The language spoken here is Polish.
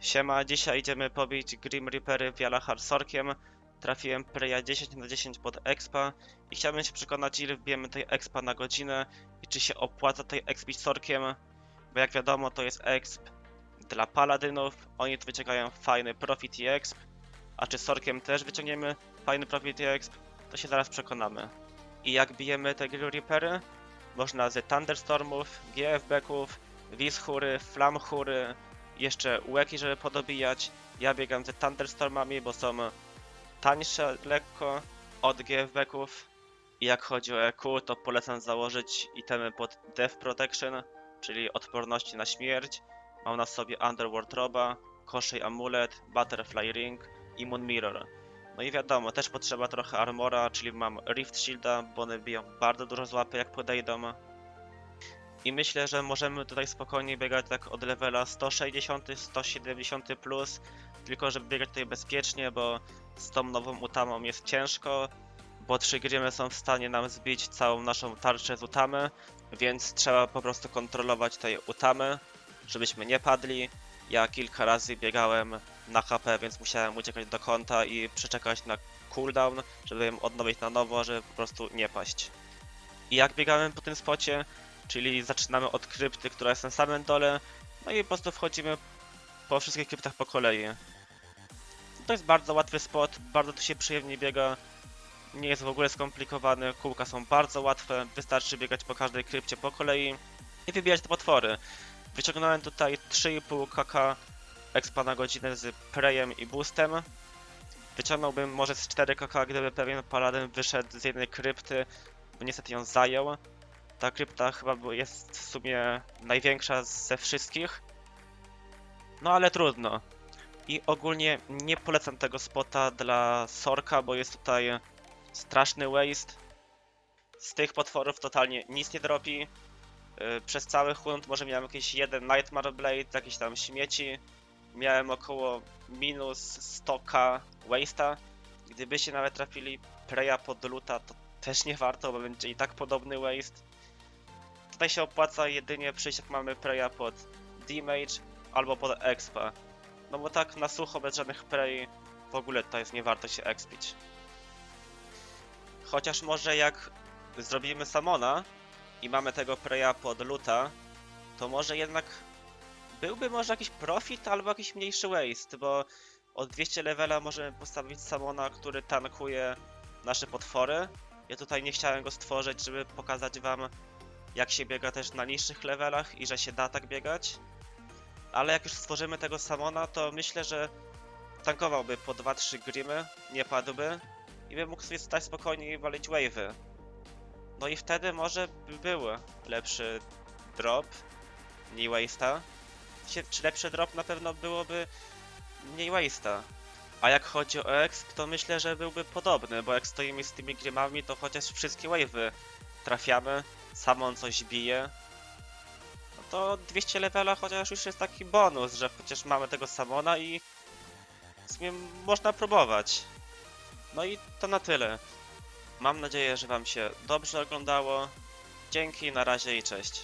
Siema, dzisiaj idziemy pobić Grim Reapery Vialahar Sorkiem. Trafiłem Preya 10 na 10 pod expa i chciałbym się przekonać ile wbijemy tej expa na godzinę i czy się opłaca tej expić Sorkiem, bo jak wiadomo to jest exp dla paladynów, oni tu wyciągają fajny profit i exp, a czy Sorkiem też wyciągniemy fajny profit i exp, to się zaraz przekonamy. I jak bijemy te Grim Reapery? Można z Thunderstormów, GF-Backów, Wischury, Flamchury, jeszcze łeki, żeby podobijać. Ja biegam ze Thunderstormami, bo są tańsze lekko od GF-Backów. I jak chodzi o EQ, to polecam założyć itemy pod Death Protection, czyli odporności na śmierć. Mam na sobie Underworld Roba, Koszej Amulet, Butterfly Ring i Moon Mirror. No i wiadomo, też potrzeba trochę armora, czyli mam Rift Shielda, bo one biją bardzo dużo z łapy jak podejdą. I myślę, że możemy tutaj spokojnie biegać tak od levela 160, 170 plus, tylko żeby biegać tutaj bezpiecznie, bo z tą nową utamą jest ciężko, bo trzy grimy są w stanie nam zbić całą naszą tarczę z utamy, więc trzeba po prostu kontrolować tej utamy, żebyśmy nie padli. Ja kilka razy biegałem na HP, więc musiałem uciekać do kąta i przeczekać na cooldown, żeby ją odnowić na nowo, żeby po prostu nie paść. I jak biegałem po tym spocie, czyli zaczynamy od krypty, która jest na samym dole, no i po prostu wchodzimy po wszystkich kryptach po kolei. To jest bardzo łatwy spot, bardzo tu się przyjemnie biega, nie jest w ogóle skomplikowany, kółka są bardzo łatwe, wystarczy biegać po każdej krypcie po kolei i wybijać te potwory. Wyciągnąłem tutaj 3,5 kk expa na godzinę z prejem i boostem. Wyciągnąłbym może z 4 kk, gdyby pewien paladyn wyszedł z jednej krypty, bo niestety ją zajął. Ta krypta chyba jest w sumie największa ze wszystkich. No ale trudno. I ogólnie nie polecam tego spota dla Sorka, bo jest tutaj straszny waste. Z tych potworów totalnie nic nie dropi. Yy, Przez cały hunt może miałem jakiś jeden Nightmare Blade, jakieś tam śmieci. Miałem około minus 100k waste'a. Gdybyście nawet trafili Preya pod luta, to też nie warto, bo będzie i tak podobny waste. Tutaj się opłaca jedynie przyjść jak mamy Preya pod Damage albo pod Expa. No bo tak na sucho, bez żadnych Prey, w ogóle to jest nie warto się expić. Chociaż może jak zrobimy Samona i mamy tego Preya pod luta, to może jednak byłby może jakiś profit albo jakiś mniejszy waste, bo od 200 levela możemy postawić Samona, który tankuje nasze potwory. Ja tutaj nie chciałem go stworzyć, żeby pokazać wam jak się biega też na niższych levelach i że się da tak biegać. Ale jak już stworzymy tego Samona, to myślę, że tankowałby po 2-3 grimy, nie padłby i by mógł sobie stać spokojnie i walić wave'y. No i wtedy może by był lepszy drop, mniej waste'a. Czy lepszy drop na pewno byłoby mniej waste'a. A jak chodzi o exp, to myślę, że byłby podobny, bo jak stoimy z tymi grimami, to chociaż wszystkie wave'y trafiamy, Samon coś bije, no to 200 levela chociaż już jest taki bonus, że chociaż mamy tego Samona i w sumie można próbować. No i to na tyle. Mam nadzieję, że Wam się dobrze oglądało. Dzięki, na razie i cześć.